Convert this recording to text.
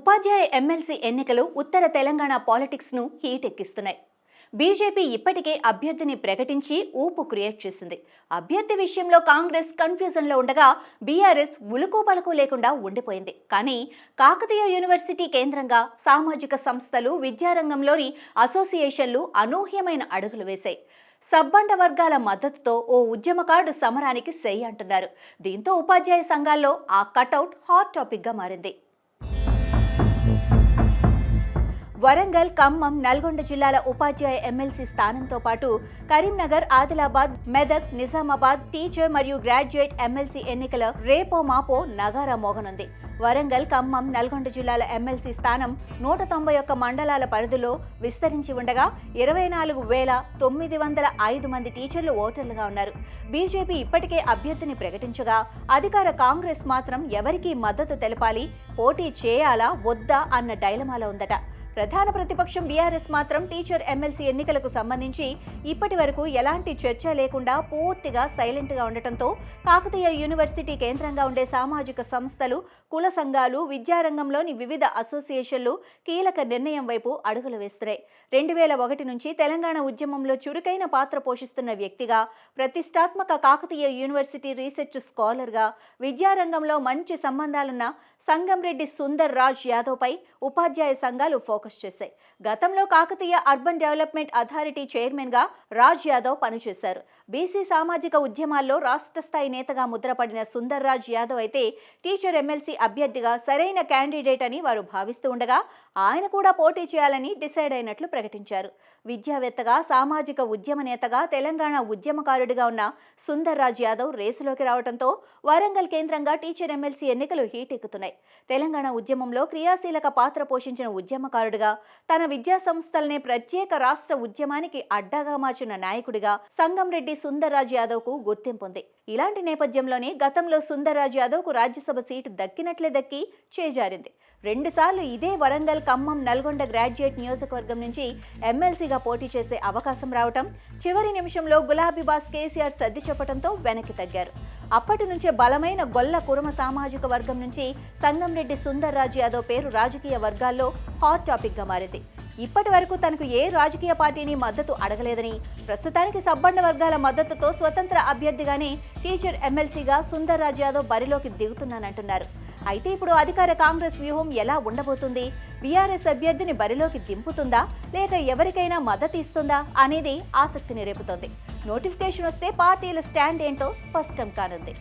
ఉపాధ్యాయ MLC ఎన్నికలు ఉత్తర తెలంగాణ పాలిటిక్స్ను హీట్ ఎక్కిస్తున్నాయి బీజేపీ ఇప్పటికే అభ్యర్థిని ప్రకటించి ఊపు క్రియేట్ చేసింది. అభ్యర్థి విషయంలో కాంగ్రెస్ కన్ఫ్యూజన్లో ఉండగా బీఆర్ఎస్ ఉలుకు పలుకు లేకుండా ఉండిపోయింది. కానీ కాకతీయ యూనివర్సిటీ కేంద్రంగా సామాజిక సంస్థలు విద్యారంగంలోని అసోసియేషన్లు అనూహ్యమైన అడుగులు వేశాయి. సబ్బండ వర్గాల మద్దతుతో ఓ ఉద్యమకారుడు సమరానికి సై అంటున్నారు. దీంతో ఉపాధ్యాయ సంఘాల్లో ఆ కటౌట్ హాట్ టాపిక్గా మారింది. వరంగల్ ఖమ్మం నల్గొండ జిల్లాల ఉపాధ్యాయ ఎమ్మెల్సీ స్థానంతో పాటు కరీంనగర్ ఆదిలాబాద్ మెదక్ నిజామాబాద్ టీచర్ మరియు గ్రాడ్యుయేట్ ఎమ్మెల్సీ ఎన్నికల రేపో మాపో నగారా మోగనుంది. వరంగల్ ఖమ్మం నల్గొండ జిల్లాల ఎమ్మెల్సీ స్థానం నూట తొంభై ఒక్క మండలాల పరిధిలో విస్తరించి ఉండగా ఇరవై నాలుగు వేల తొమ్మిది వందల ఐదు మంది టీచర్లు ఓటర్లుగా ఉన్నారు. బీజేపీ ఇప్పటికే అభ్యర్థిని ప్రకటించగా అధికార కాంగ్రెస్ మాత్రం ఎవరికీ మద్దతు తెలపాలి పోటీ చేయాలా వద్దా అన్న డైలమాలో ఉందట. ప్రధాన ప్రతిపక్షం బీఆర్ఎస్ మాత్రం టీచర్ ఎమ్మెల్సీ ఎన్నికలకు సంబంధించి ఇప్పటి వరకు ఎలాంటి చర్చ లేకుండా పూర్తిగా సైలెంట్గా ఉండటంతో కాకతీయ యూనివర్సిటీ కేంద్రంగా ఉండే సామాజిక సంస్థలు కుల సంఘాలు విద్యారంగంలోని వివిధ అసోసియేషన్లు కీలక నిర్ణయం వైపు అడుగులు వేస్తున్నాయి. రెండు వేల ఒకటి నుంచి తెలంగాణ ఉద్యమంలో చురుకైన పాత్ర పోషిస్తున్న వ్యక్తిగా ప్రతిష్టాత్మక కాకతీయ యూనివర్సిటీ రీసెర్చ్ స్కాలర్గా విద్యారంగంలో మంచి సంబంధాలున్న సంగంరెడ్డి సుందర్ రాజ్ యాదవ్పై ఉపాధ్యాయ సంఘాలు ఫోకస్ చేశాయి. గతంలో కాకతీయ అర్బన్ డెవలప్మెంట్ అథారిటీ చైర్మన్గా రాజ్ యాదవ్ పనిచేశారు. బీసీ సామాజిక ఉద్యమాల్లో రాష్ట్ర స్థాయి నేతగా ముద్రపడిన సుందర్ రాజ్ యాదవ్ అయితే టీచర్ ఎమ్మెల్సీ అభ్యర్థిగా సరైన క్యాండిడేట్ అని వారు భావిస్తూ ఉండగా ఆయన కూడా పోటీ చేయాలని డిసైడ్ అయినట్లు ప్రకటించారు. విద్యావేత్తగా సామాజిక ఉద్యమ నేతగా తెలంగాణ ఉద్యమకారుడిగా ఉన్న సుందర్ రాజ్ యాదవ్ రేసులోకి రావడంతో వరంగల్ కేంద్రంగా టీచర్ ఎమ్మెల్సీ ఎన్నికలు హీట్ ఎక్కుతున్నాయి తెలంగాణ ఉద్యమంలో క్రియాశీలక పాత్ర పోషించిన ఉద్యమకారుడిగా తన విద్యా సంస్థలనే ప్రత్యేక రాష్ట్ర ఉద్యమానికి అడ్డాగా మార్చిన నాయకుడిగా సంగం రెడ్డి సుందర్రాజ్ యాదవ్కు ఇలాంటి నేపథ్యంలోనే గతంలో సుందర్రాజ్ యాదవ్కు రాజ్యసభ సీటు దక్కినట్లే దక్కి చేజారింది. రెండుసార్లు ఇదే వరంగల్ ఖమ్మం నల్గొండ గ్రాడ్యుయేట్ నియోజకవర్గం నుంచి ఎమ్మెల్సీగా పోటీ చేసే అవకాశం రావటం చివరి నిమిషంలో గులాబీ బాస్ కేసీఆర్ సర్ది చెప్పడంతో వెనక్కి తగ్గారు. అప్పటి నుంచే బలమైన గొల్ల కురమ సామాజిక వర్గం నుంచి సంగంరెడ్డి సుందర్ రాజ్ యాదవ్ పేరు రాజకీయ వర్గాల్లో హాట్ టాపిక్గా మారింది. ఇప్పటి వరకు తనకు ఏ రాజకీయ పార్టీని మద్దతు అడగలేదని ప్రస్తుతానికి సబ్బండ వర్గాల మద్దతుతో స్వతంత్ర అభ్యర్థిగానే టీచర్ ఎమ్మెల్సీగా సుందర్ రాజ్ యాదవ్ బరిలోకి దిగుతున్నానంటున్నారు. అయితే ఇప్పుడు అధికార కాంగ్రెస్ వ్యూహం ఎలా ఉండబోతుంది? బీఆర్ఎస్ అభ్యర్థిని బరిలోకి దింపుతుందా? లేక ఎవరికైనా మద్దతు ఇస్తుందా? అనేది ఆసక్తిని రేపుతోంది. నోటిఫికేషన్ వస్తే పార్టీల స్టాండ్ ఏంటో స్పష్టం కానుంది.